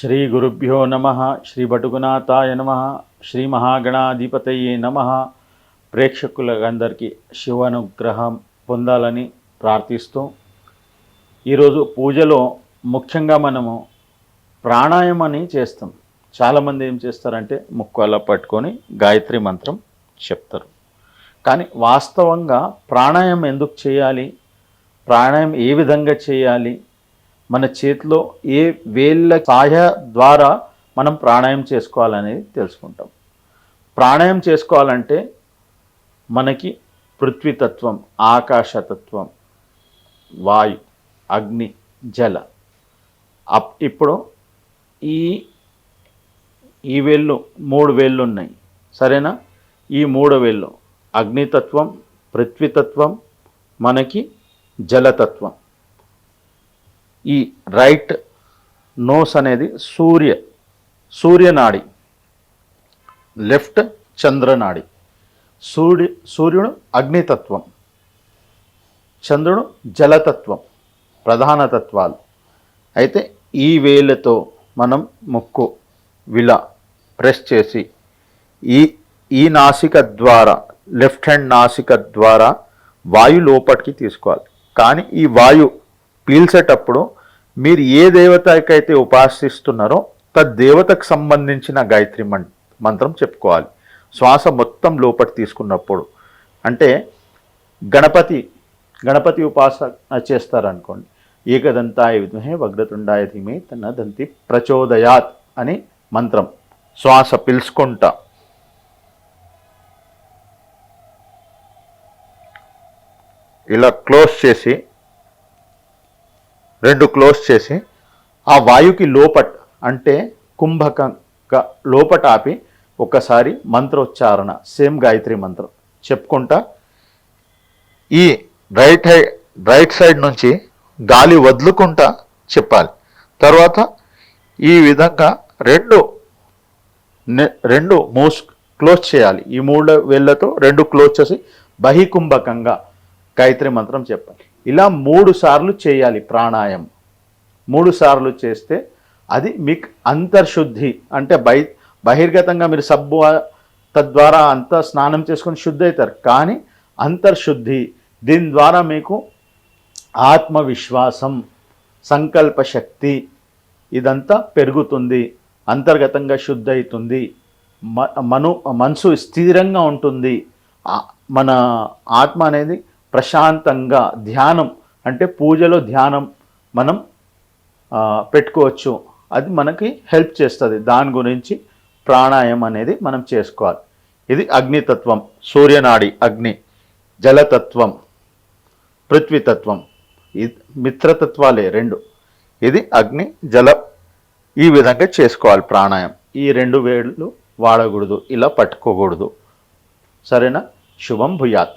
శ్రీ గురుభ్యో నమ శ్రీ భటుగునాథాయ నమ శ్రీ మహాగణాధిపతయే నమ. ప్రేక్షకులందరికీ శివానుగ్రహం పొందాలని ప్రార్థిస్తూ ఈరోజు పూజలో ముఖ్యంగా మనము ప్రాణాయామాన్ని చేస్తాం. చాలామంది ఏం చేస్తారంటే ముక్కు అలా పట్టుకొని గాయత్రి మంత్రం చెప్తారు. కానీ వాస్తవంగా ప్రాణాయామం ఎందుకు చేయాలి? ప్రాణాయామం ఏ విధంగా చేయాలి? మన చేతిలో ఏ వేళ్ళ సహాయ ద్వారా మనం ప్రాణాయామం చేసుకోవాలనేది తెలుసుకుంటాం. ప్రాణాయామం చేసుకోవాలంటే మనకి పృథ్వీతత్వం ఆకాశతత్వం వాయు అగ్ని జల. అప్ ఇప్పుడు ఈ ఈ వేళ్ళు మూడు వేళ్ళు ఉన్నాయి. సరేనా? ఈ మూడు వేళ్ళు అగ్నితత్వం పృథ్వీతత్వం మనకి జలతత్వం. ఈ రైట్ నోస్ అనేది సూర్య సూర్యనాడి. లెఫ్ట్ చంద్రనాడి. సూర్య సూర్యుడు అగ్నితత్వం. చంద్రుడు జలతత్వం ప్రధాన తత్వాలు. అయితే ఈ వేళ్ళతో మనం ముక్కు విలా ప్రెస్ చేసి ఈ ఈ నాసిక ద్వారా లెఫ్ట్ హ్యాండ్ నాసిక ద్వారా వాయు లోపటికి తీసుకోవాలి. కానీ ఈ వాయు పీల్చేటప్పుడు మీరు ఏ దేవతకైతే ఉపాసిస్తున్నారో తద్దేవతకు సంబంధించిన గాయత్రి మం మంత్రం చెప్పుకోవాలి. శ్వాస మొత్తం లోపటి తీసుకున్నప్పుడు. అంటే గణపతి గణపతి ఉపాసన చేస్తారనుకోండి. ఏకదంతాయ విద్మహే వగ్రతుండాయ ధీమే తన దంతి ప్రచోదయాత్ అని మంత్రం. శ్వాస పిలుచుకుంటా. ఇలా క్లోజ్ చేసి రెండు క్లోజ్ చేసి ఆ వాయుకి లోపట్ అంటే కుంభకంగా లోపట ఆపి ఒకసారి మంత్రోచ్చారణ సేమ్ గాయత్రి మంత్రం చెప్పుకుంటా. ఈ రైట్ హై రైట్ సైడ్ నుంచి గాలి వదులుకుంటా చెప్పాలి. తర్వాత ఈ విధంగా రెండు రెండు మూస్ క్లోజ్ చేయాలి. ఈ మూడు వేళ్ళతో రెండు క్లోజ్ చేసి బహికుంభకంగా గాయత్రి మంత్రం చెప్పాలి. ఇలా మూడు సార్లు చేయాలి ప్రాణాయామం. మూడు సార్లు చేస్తే అది మీకు అంతర్శుద్ధి. అంటే బై బహిర్గతంగా మీరు సబ్బు తద్వారా అంతా స్నానం చేసుకొని శుద్ధి అవుతారు కానీ అంతర్శుద్ధి దీని ద్వారా మీకు ఆత్మవిశ్వాసం సంకల్ప శక్తి ఇదంతా పెరుగుతుంది అంతర్గతంగా శుద్ధి అవుతుంది మ- మను మనసు స్థిరంగా ఉంటుంది. మన ఆత్మ అనేది ప్రశాంతంగా ధ్యానం అంటే పూజలో ధ్యానం మనం పెట్టుకోవచ్చు. అది మనకి హెల్ప్ చేస్తుంది. దాని గురించి ప్రాణాయామం అనేది మనం చేసుకోవాలి. ఇది అగ్నితత్వం సూర్యనాడి అగ్ని జలతత్వం పృథ్వీతత్వం. ఇది మిత్రతత్వాలే రెండు. ఇది అగ్ని జల ఈ విధంగా చేసుకోవాలి ప్రాణాయాం ఈ రెండు వేళ్ళు వాడకూడదు ఇలా పట్టుకోకూడదు. సరేనా? శుభం భూయాత్.